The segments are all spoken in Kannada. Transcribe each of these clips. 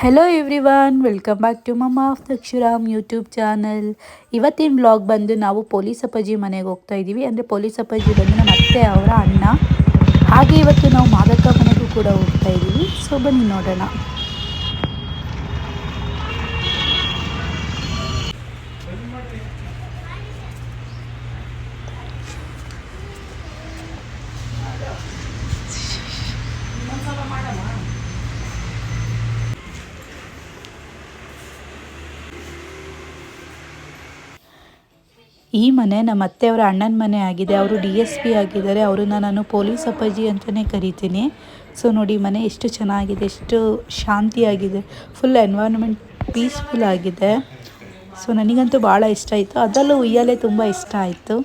Hello everyone welcome back to mumma of Dakshiram YouTube channel ಇವತ್ತಿನ ಬ್ಲಾಗ್ ಬಂದು ನಾವು ಪೊಲೀಸ್ ಅಪ್ಪಾಜಿ ಮನೆಗೆ ಹೋಗ್ತಾ ಇದ್ದೀವಿ ಅಂದರೆ ಪೊಲೀಸ್ ಅಪ್ಪಾಜಿ ಬಂದು ನಮ್ಮ ಅತ್ತೆ, ಅವರ ಅಣ್ಣ. ಹಾಗೆ ಇವತ್ತು ನಾವು ಮಾದಕ್ಕ ಮನೆಗೂ ಕೂಡ ಹೋಗ್ತಾ ಇದ್ದೀವಿ ಸೊ ಬನ್ನಿ ನೋಡೋಣ. ಈ ಮನೆ ನಮ್ಮ ಅತ್ತೆಯವರ ಅಣ್ಣನ ಮನೆ ಆಗಿದೆ. ಅವರು ಡಿ ಎಸ್ ಪಿ ಆಗಿದ್ದಾರೆ. ಅವರನ್ನು ನಾನು ಪೊಲೀಸ್ ಅಪ್ಪಾಜಿ ಅಂತಲೇ ಕರಿತೀನಿ. ಸೊ ನೋಡಿ ಮನೆ ಎಷ್ಟು ಚೆನ್ನಾಗಿದೆ, ಎಷ್ಟು ಶಾಂತಿಯಾಗಿದೆ. ಫುಲ್ ಎನ್ವೈರ್ನ್ಮೆಂಟ್ ಪೀಸ್ಫುಲ್ ಆಗಿದೆ. ಸೊ ನನಗಂತೂ ಭಾಳ ಇಷ್ಟ ಆಯಿತು. ಅದರಲ್ಲೂ ಉಯ್ಯಾಲೆ ತುಂಬ ಇಷ್ಟ ಆಯಿತು.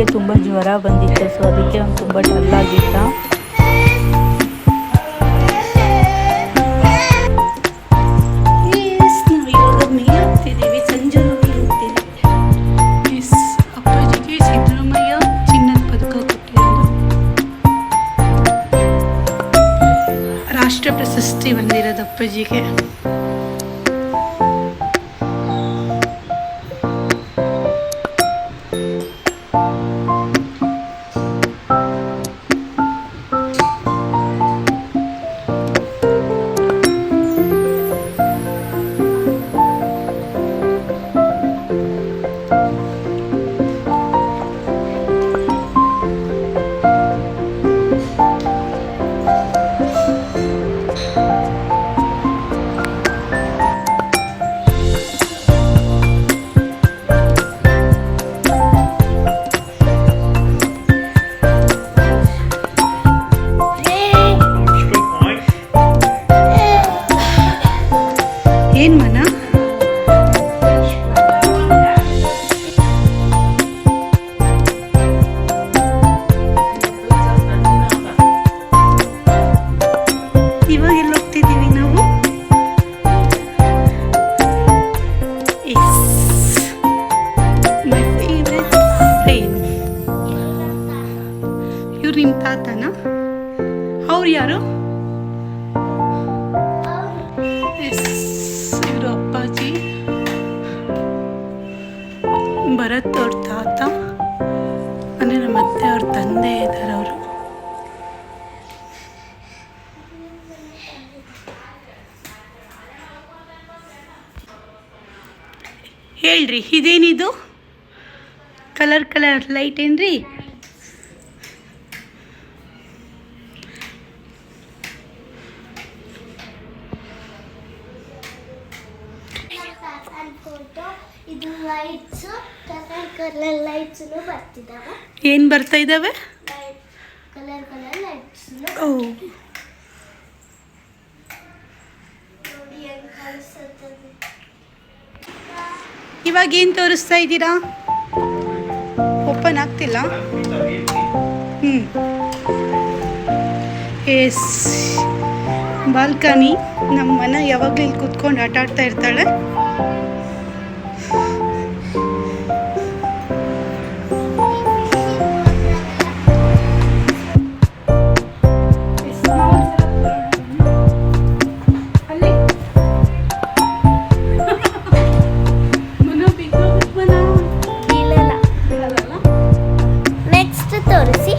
ದಕ್ಷಿಗೆ ತುಂಬ ಜ್ವರ ಬಂದಿತ್ತು ಸೊ ಅದಕ್ಕೆ ಅವ್ನು ತುಂಬ ಡಲ್ ಆಗಿದ್ದ Yes, ನಾವು ಇವಾಗ ಮೇಲೆ ಹೋಗ್ತಿದ್ದೀವಿ ಸಂಜೆ ಹೋಗ್ತಿದ್ದೀವಿ ಎಸ್ ಅಪ್ಪಾಜಿಗೆ ಸಿದ್ದರಾಮಯ್ಯ ಚಿನ್ನದ ಪದಕ ಕೊಟ್ಟಿರೋದು ರಾಷ್ಟ್ರ ಪ್ರಶಸ್ತಿ ಬಂದಿರೋದು ಅಪ್ಪಾಜಿಗೆ ಏನ್ ಮನ ಇದೇನಿದು? ಕಲರ್ ಕಲರ್ ಲೈಟ್ ಏನ್ರಿ? ಅನ್ಕೊಂಡು ಇದು ಲೈಟ್ಸ್ ಕಲರ್ ಕಲರ್ ಲೈಟ್ಸ್ ಬರ್ತಿದಾವೆ ಏನು ಬರ್ತಾ ಇದ್ದಾವೆ ಕಲರ್ ಕಲರ್ ಲೈಟ್ಸ್ ಓ ನೋಡಿ ಹೆಂಗ್ ಕಾಣಿಸ್ತದೆ ಇವಾಗ ಏನು ತೋರಿಸ್ತಾ ಇದ್ದೀರಾ? ಓಪನ್ ಆಗ್ತಿಲ್ಲ. ಹ್ಞೂ ಬಾಲ್ಕನಿ ನಮ್ಮ ಮನ ಯಾವಾಗಲೂ ಇಲ್ಲಿ ಕೂತ್ಕೊಂಡು ಆಟ ಆಡ್ತಾ ಇರ್ತಾಳೆ. ತೋರಿಸಿ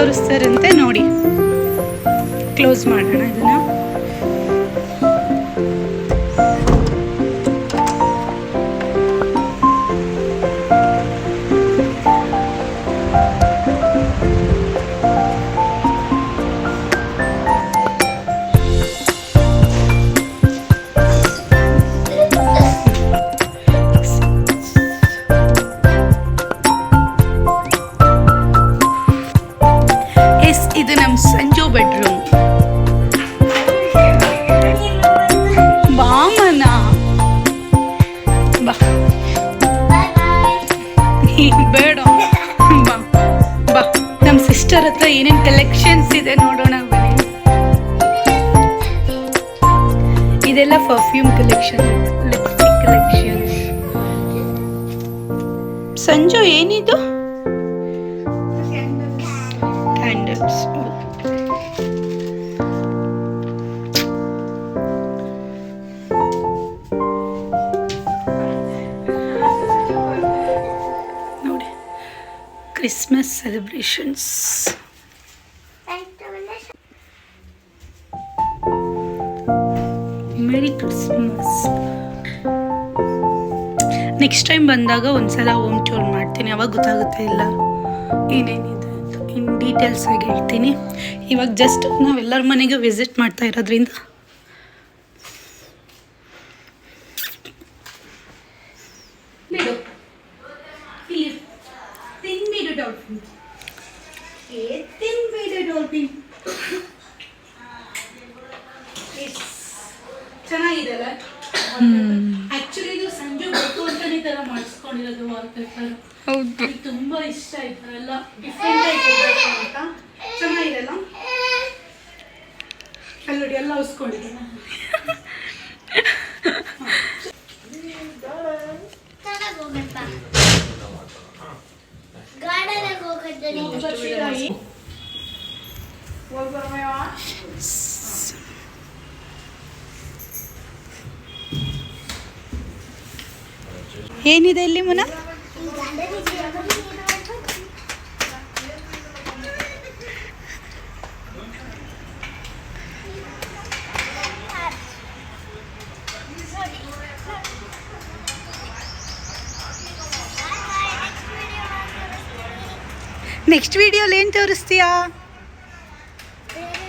ತೋರಿಸ್ತಾರಂತೆ ನೋಡಿ. ಕ್ಲೋಸ್ ಮಾಡೋಣ ಇದನ್ನ. ಇದೆಲ್ಲ perfume collection lipstick collection Sanju ಏನಿದು? ಕ್ಯಾಂಡಲ್ಸ್ ನೋಡಿ Christmas celebrations merry Christmas next time ಬಂದಾಗ ಒಂದ್ಸಲ ಓಮ್ ಟೂರ್ ಮಾಡ್ತೀನಿ. ಅವಾಗ ಗೊತ್ತಾಗುತ್ತೆ ಇಲ್ಲ. ಏನೇನಿದೆ ಅಂತ. ಇನ್ ಡೀಟೇಲ್ಸ್ ಆಗಿ ಹೇಳ್ತೀನಿ. ಇವಾಗ ಜಸ್ಟ್ ನಾವೆಲ್ಲರ ಮನೆಗೆ ವಿಸಿಟ್ ಮಾಡ್ತಾ ಇರೋದ್ರಿಂದ ಬಿಡು ಇಲ್ಲಿ ತಿನ್ಬಿಡು ಡಾಲ್ಫಿನ್ ಏ ತಿನ್ಬಿಡು ಡಾಲ್ಫಿನ್ ಚೆನ್ನಾಗಿದೆ ಆಕ್ಚುಲಿ ಇದು ಸಂಜೆ ಬೇಕು ಅಂತಾನೆ ಈ ತರ ಮಾಡಿಸ್ಕೊಂಡಿರೋದು ವಾಲ್ಪೇಪರ್ ಹೌದು ತುಂಬಾ ಇಷ್ಟ ಆಯ್ತು ಎಲ್ಲ ಡಿಫ್ರೆಂಟ್ ಆಗಿರ್ಬೇಕು ಅಂತ ಚೆನ್ನಾಗಿದೆಲ್ಲ ಅಲ್ಲಿ ನೋಡಿ ಎಲ್ಲ ಉಸ್ಕೊಂಡಿದೆ ಗಾರ್ಡನ್ ಹೋಗಿದ್ದೀನಿ ಏನಿದೆ ಇಲ್ಲಿ ಮುನ? ನೆಕ್ಸ್ಟ್ ವಿಡಿಯೋಲಿ ಏನು ತೋರಿಸ್ತೀಯಾ?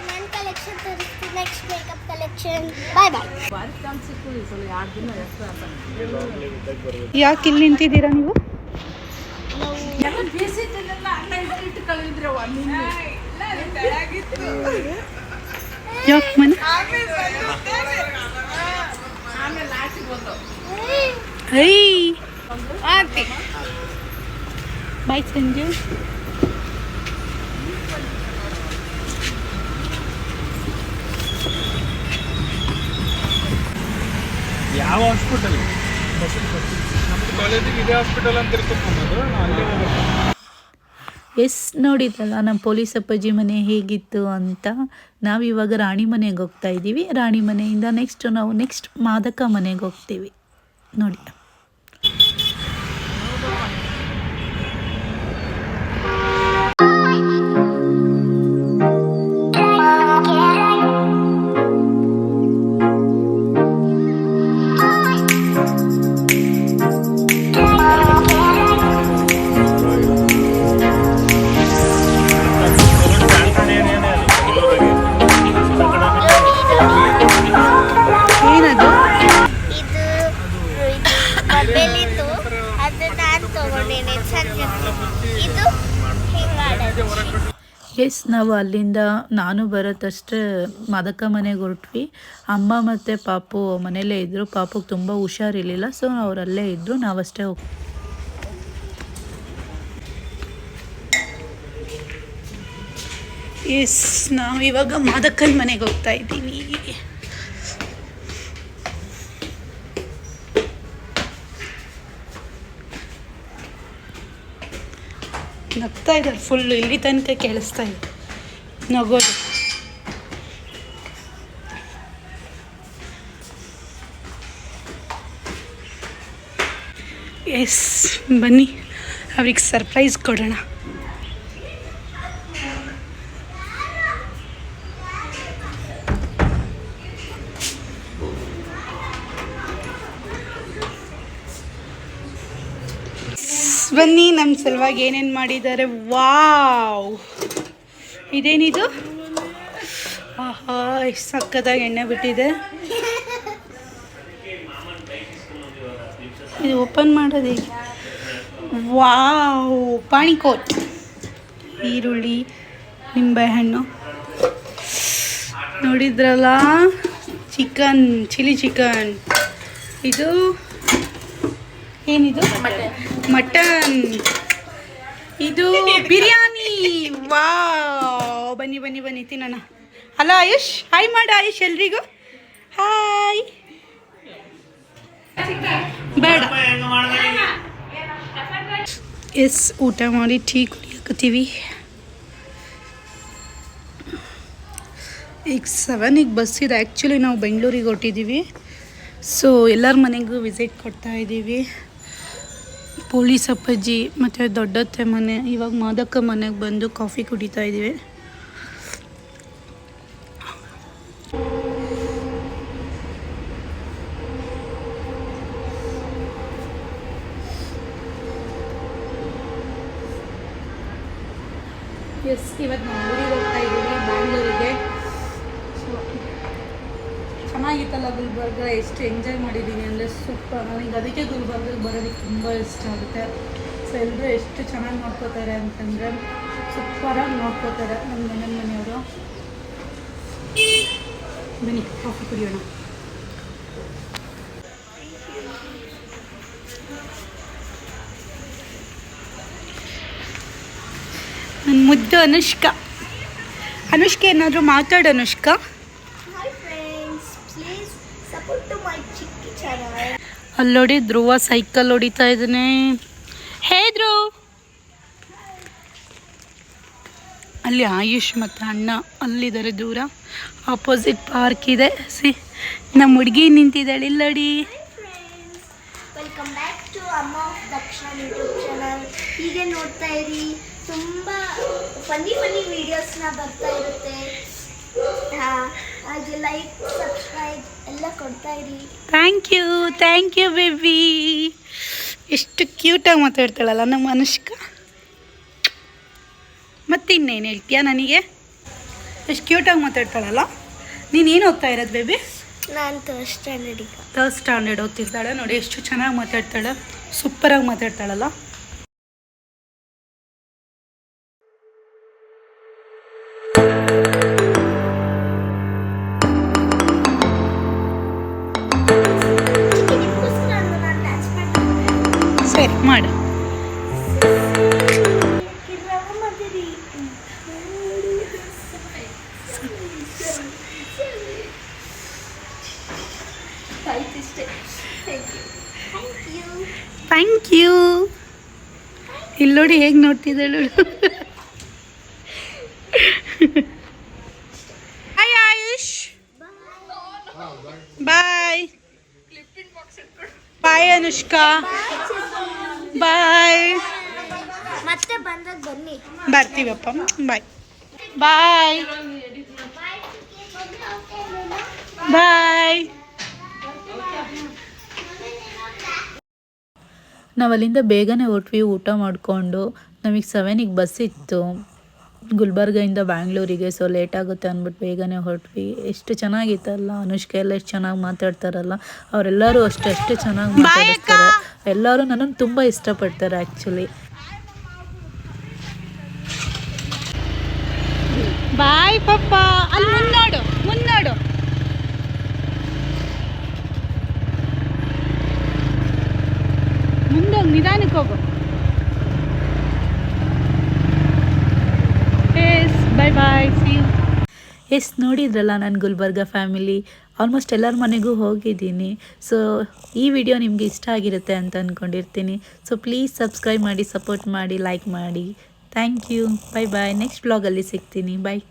ನನ್ನ ಕಲೆಕ್ಷನ್ ತೋರಿಸ್ತೀನಿ. Next makeup collection bye bye ಯಾಕೆ ಇಲ್ಲಿ ನಿಂತಿದ್ದೀರಾ ನೀವು? ಯಾಕೆ ಮನೆ? ಬಾಯ್ ಸಂಜೆ. ಯಾವ ಹಾಸ್ಪಿಟಲ್. ಎಸ್, ನೋಡಿದ್ರಲ್ಲ ನಮ್ಮ ಪೊಲೀಸ್ ಅಪ್ಪಾಜಿ ಮನೆ ಹೇಗಿತ್ತು ಅಂತ. ನಾವು ಇವಾಗ ರಾಣಿ ಮನೆಗೆ ಹೋಗ್ತಾ ಇದ್ದೀವಿ ರಾಣಿ ಮನೆಯಿಂದ ನೆಕ್ಸ್ಟ್ ನಾವು ನೆಕ್ಸ್ಟ್ ಮಾದಕ ಮನೆಗೆ ಹೋಗ್ತೀವಿ. ನೋಡಿ. ಅದು ನಾನು ತಗೊಂಡೇನೆ ಇದು ಎಸ್ ನಾವು ಅಲ್ಲಿಂದ ನಾನು ಬರತ್ತಷ್ಟೇ ಮಾದಕ ಮನೆಗೆ ಹೊರಟ್ವಿ. ಅಮ್ಮ ಮತ್ತು ಪಾಪು ಮನೇಲೇ ಇದ್ದರು ಪಾಪುಗೆ ತುಂಬ ಹುಷಾರಿರಲಿಲ್ಲ ಸೊ ಅವರಲ್ಲೇ ಇದ್ದರು ನಾವಷ್ಟೇ ಹೋಗಿ ಎಸ್ ನಾವು ಇವಾಗ ಮದಕನ ಮನೆಗೆ ಹೋಗ್ತಾ ಇದ್ದೀವಿ. ನಗ್ತಾ ಇದ್ದಾರೆ ಫುಲ್ಲು ಇಲ್ಲಿ ತನಕ ಕೇಳಿಸ್ತಾ ಇದೆ. ನಗೋದು. ಎಸ್ ಬನ್ನಿ ಅವ್ರಿಗೆ ಸರ್ಪ್ರೈಸ್ ಕೊಡೋಣ. ಬನ್ನಿ ನಮ್ಮ ಸಲುವಾಗಿ ಏನೇನು ಮಾಡಿದ್ದಾರೆ. ವಾವ್! ಇದೇನಿದು? ಆಹಾ, ಎಷ್ಟು ಸಕ್ಕತ್ತಾಗಿ ಎಣ್ಣೆ ಬಿಟ್ಟಿದೆ. ಇದು ಓಪನ್ ಮಾಡೋದು ವಾವ್! ಪಾಣಿಕೋಟ್. ಈರುಳ್ಳಿ, ನಿಂಬೆಹಣ್ಣು. ನೋಡಿದ್ರಲ್ಲ? Chicken, chilli chicken. ಇದು? ಏನಿದು? ಮಟನ್. ಇದು ಬಿರಿಯಾನಿ. ವಾ ಬನ್ನಿ ಬನ್ನಿ ಬನ್ನಿ, ತಿನ್ನೋಣ. ಅಲ್ಲ ಆಯುಷ್, ಹಾಯ್ ಮಾಡ ಆಯುಷ್ ಎಲ್ರಿಗೂ. ಹಾಯ್. ಬೇಡ. ಎಸ್, ಊಟ ಮಾಡಿ ಟೀ ಕುಡಿಯಕತ್ತೀವಿ. ಈಗ ಸೆವೆನಿಗೆ ಬಸ್ ಇದೆ. ಆ್ಯಕ್ಚುಲಿ ನಾವು ಬೆಂಗಳೂರಿಗೆ ಹೊಟ್ಟಿದ್ದೀವಿ ಸೊ ಎಲ್ಲರ ಮನೆಗೂ ವಿಸಿಟ್ ಕೊಡ್ತಾ ಇದ್ದೀವಿ. ಪೊಲೀಸ್ ಅಪ್ಪಾಜಿ, ಮತ್ತು ದೊಡ್ಡತ್ತೆ ಮನೆ, ಇವಾಗ ಮಾದಕ್ಕ ಮನೆಗೆ ಬಂದು ಕಾಫಿ ಕುಡಿತಾ ಇದ್ದೀವಿ. ಎಸ್ ಇವತ್ತು ನಾವು ಹೋಗ್ತಾ ಇದ್ದೀವಿ ಬ್ಯಾಂಗ್ಳೂರಿಗೆ ಚೆನ್ನಾಗಿತ್ತಲ್ಲ ಗುಲ್ಬರ್ಗ? ಎಷ್ಟು ಎಂಜಾಯ್ ಮಾಡಿದ್ದೀನಿ ಅಂದರೆ ಸೂಪರ್ ನನಗೆ ಅದಕ್ಕೆ ಗುಲ್ಬರ್ಗಕ್ಕೆ ಬರೋದಕ್ಕೆ ತುಂಬ ಇಷ್ಟ ಆಗುತ್ತೆ. ಸೊ ಎಲ್ಲರೂ ಎಷ್ಟು ಚೆನ್ನಾಗಿ ನೋಡ್ಕೋತಾರೆ ಅಂತಂದರೆ ಸೂಪರಾಗಿ ನೋಡ್ಕೋತಾರೆ ನಮ್ಮ ಮನೆ ಮನೆಯವರು. ಬನ್ನಿ ಕಾಫಿ ಕುಡಿಯೋಣ. ಮುದ್ದು ಅನುಷ್ಕಾ. ಅನುಷ್ಕಾ ಏನಾದರೂ ಮಾತಾಡು Anushka hi friends please support to my Chikki channel ಅಲ್ಲಿ ನೋಡಿ ಧ್ರುವ ಸೈಕಲ್ ಹೊಡಿತಾ ಇದ್ದಾನೆ. ಹೇ ಧ್ರುವ ಅಲ್ಲಿ ಆಯುಷ್ ಮತ್ತು ಅಣ್ಣ ಅಲ್ಲಿದ್ದಾರೆ ದೂರ. ಆಪೋಸಿಟ್ ಪಾರ್ಕ್ ಇದೆ. ಸಿ ನಮ್ಮ ಹುಡುಗಿ ನಿಂತಿದ್ದಾಳೆ ಇಲ್ಲಡಿ. ವೆಲ್ಕಮ್ ಬ್ಯಾಕ್ ಟು ಅಮ್ಮ ದಕ್ಷಿಣ ಯೂಟ್ಯೂಬ್ ಚಾನಲ್ ಹೀಗೆ ನೋಡ್ತಾ ಇರಿ. ತುಂಬ ಫನ್ನಿ ಫನ್ನಿ ವೀಡಿಯೋಸ್ನ ಬರ್ತಾ ಇರುತ್ತೆ. ಹಾಗೆ ಲೈಕ್ ಸಬ್ಸ್ಕ್ರೈಬ್ ಎಲ್ಲ ಕೊಡ್ತಾ ಇರಿ. Thank you thank you baby ಎಷ್ಟು ಕ್ಯೂಟಾಗಿ ಮಾತಾಡ್ತಾಳಲ್ಲ ನಮ್ಮ ಅನುಷ್ಕ? ಮತ್ತೆ ಇನ್ನೇನು ಹೇಳ್ತೀಯಾ ನನಗೆ? ಎಷ್ಟು ಕ್ಯೂಟಾಗಿ ಮಾತಾಡ್ತಾಳಲ್ಲ? ನೀನು ಏನು ಓದ್ತಾ ಇರೋದು ಬೇಬಿ ನಾನು ಥರ್ಡ್ ಸ್ಟ್ಯಾಂಡರ್ಡ್ ಈಗ. ಥರ್ಡ್ ಸ್ಟ್ಯಾಂಡರ್ಡ್ ಓದ್ತಿದ್ದಾಳೆ ನೋಡಿ ಎಷ್ಟು ಚೆನ್ನಾಗಿ ಮಾತಾಡ್ತಾಳೆ. ಸೂಪರಾಗಿ ಮಾತಾಡ್ತಾಳಲ್ಲ. ಥ್ಯಾಂಕ್ ಯು ಇಲ್ಲಿ ನೋಡಿ ಹೇಗೆ ನೋಡ್ತಿದ್ದಾಳು hi Ayush bye bye Anushka bye ಮತ್ತೆ ಬಂದಾಗ ಬನ್ನಿ. ಬರ್ತೀವಪ್ಪ. ಬಾಯ್ ಬಾಯ್ ಬಾಯ್ ನಾವು ಅಲ್ಲಿಂದ ಬೇಗನೆ ಹೊರಟ್ವಿ ಊಟ ಮಾಡಿಕೊಂಡು. ನಮಗೆ ಸೆವೆನಿಗೆ ಬಸ್ ಇತ್ತು. ಗುಲ್ಬರ್ಗಿಂದ ಬ್ಯಾಂಗ್ಳೂರಿಗೆ ಸೊ ಲೇಟ್ ಆಗುತ್ತೆ ಅಂದ್ಬಿಟ್ಟು ಬೇಗನೆ ಹೊರಟ್ವಿ. ಎಷ್ಟು ಚೆನ್ನಾಗಿತ್ತಲ್ಲ ಅನುಷ್ಕೆ ಎಲ್ಲ ಎಷ್ಟು ಚೆನ್ನಾಗಿ ಮಾತಾಡ್ತಾರಲ್ಲ. ಅವರೆಲ್ಲರೂ ಅಷ್ಟು ಅಷ್ಟು ಚೆನ್ನಾಗಿ ಮಾತಾಡ್ತಾರೆ. ಎಲ್ಲರೂ ನನ್ನನ್ನು ತುಂಬ ಇಷ್ಟಪಡ್ತಾರೆ ಆ್ಯಕ್ಚುಲಿ ಬಾಯ್ ಪಪ್ಪ. ಅಲ್ಲಿ ಮುನ್ನೋಡು ನಿಧಾನಕ್ಕೆ ಹೋಗು. Yes bye bye see yes ನೋಡಿದ್ರಲ್ಲ ನಾನು ಗುಲ್ಬರ್ಗ ಫ್ಯಾಮಿಲಿ ಆಲ್ಮೋಸ್ಟ್ ಎಲ್ಲರ ಮನೆಗೂ ಹೋಗಿದ್ದೀನಿ. ಸೊ ಈ ವಿಡಿಯೋ ನಿಮಗೆ ಇಷ್ಟ ಆಗಿರುತ್ತೆ ಅಂತ ಅಂದ್ಕೊಂಡಿರ್ತೀನಿ ಸೊ ಪ್ಲೀಸ್ ಸಬ್ಸ್ಕ್ರೈಬ್ ಮಾಡಿ ಸಪೋರ್ಟ್ ಮಾಡಿ ಲೈಕ್ ಮಾಡಿ. Thank you bye bye next ಬ್ಲಾಗಲ್ಲಿ ಸಿಗ್ತೀನಿ. ಬಾಯ್